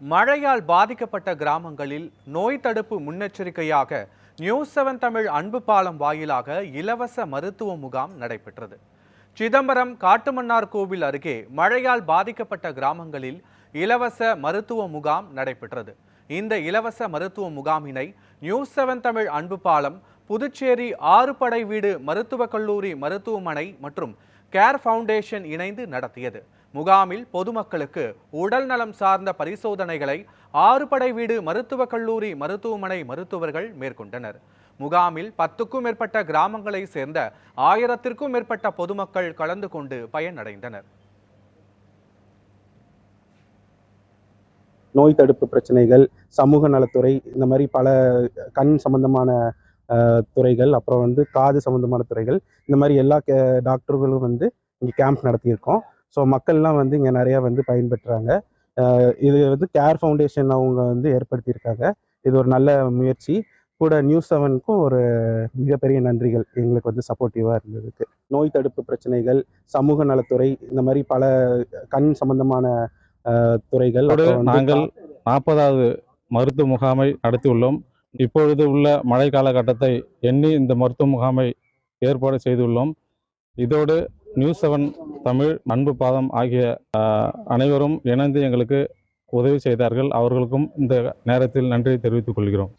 மழையால் பாதிக்கப்பட்ட கிராமங்களில் நோய் தடுப்பு முன்னெச்சரிக்கையாக நியூஸ் செவன் தமிழ் அன்பு பாலம் வாயிலாக இலவச மருத்துவ முகாம் நடைபெற்றது. சிதம்பரம் காட்டுமன்னார் கோவில் அருகே மழையால் பாதிக்கப்பட்ட கிராமங்களில் இலவச மருத்துவ முகாம் நடைபெற்றது. இந்த இலவச மருத்துவ முகாமினை நியூஸ் செவன் தமிழ் அன்பு பாலம் புதுச்சேரி ஆறுபடை வீடு மருத்துவக் கல்லூரி மருத்துவமனை மற்றும் கேர் ஃபவுண்டேஷன் இணைந்து நடத்தியது. முகாமில் பொதுமக்களுக்கு உடல் நலம் சார்ந்த பரிசோதனைகளை ஆறுபடை வீடு மருத்துவக் கல்லூரி மருத்துவமனை மருத்துவர்கள் மேற்கொண்டனர். முகாமில் பத்துக்கும் மேற்பட்ட கிராமங்களை சேர்ந்த ஆயிரத்திற்கும் மேற்பட்ட பொதுமக்கள் கலந்து கொண்டு பயனடைந்தனர். நோய் தடுப்பு பிரச்சனைகள் சமூக நலத்துறை இந்த மாதிரி பல கண் சம்பந்தமான துறைகள் அப்புறம் வந்து காது சம்பந்தமான துறைகள் இந்த மாதிரி எல்லா கே டாக்டர்களும் வந்து இங்கே கேம்ப் நடத்தியிருக்கோம். ஸோ மக்கள்லாம் வந்து இங்கே நிறையா வந்து பயன்பெற்றாங்க. இது வந்து கேர் ஃபவுண்டேஷன் அவங்க வந்து ஏற்படுத்தியிருக்காங்க. இது ஒரு நல்ல முயற்சி. கூட நியூஸ் செவனுக்கும் ஒரு மிகப்பெரிய நன்றிகள். எங்களுக்கு வந்து சப்போர்ட்டிவாக இருந்ததுக்கு. நோய் தடுப்பு பிரச்சனைகள் சமூக நலத்துறை இந்த மாதிரி பல கண் சம்பந்தமான துறைகள் நாங்கள் நாற்பதாவது மருத்துவ முகாமை நடத்தியுள்ளோம் இப்பொழுது உள்ள மழை காலகட்டத்தை எண்ணி இந்த மருத்துவ முகாமை ஏற்பாடு செய்துள்ளோம். இதோடு நியூஸ் செவன் தமிழ் அன்பு பாதம் ஆகிய அனைவரும் இணைந்து எங்களுக்கு உதவி செய்தார்கள். அவர்களுக்கும் இந்த நேரத்தில் நன்றி தெரிவித்துக் கொள்கிறோம்.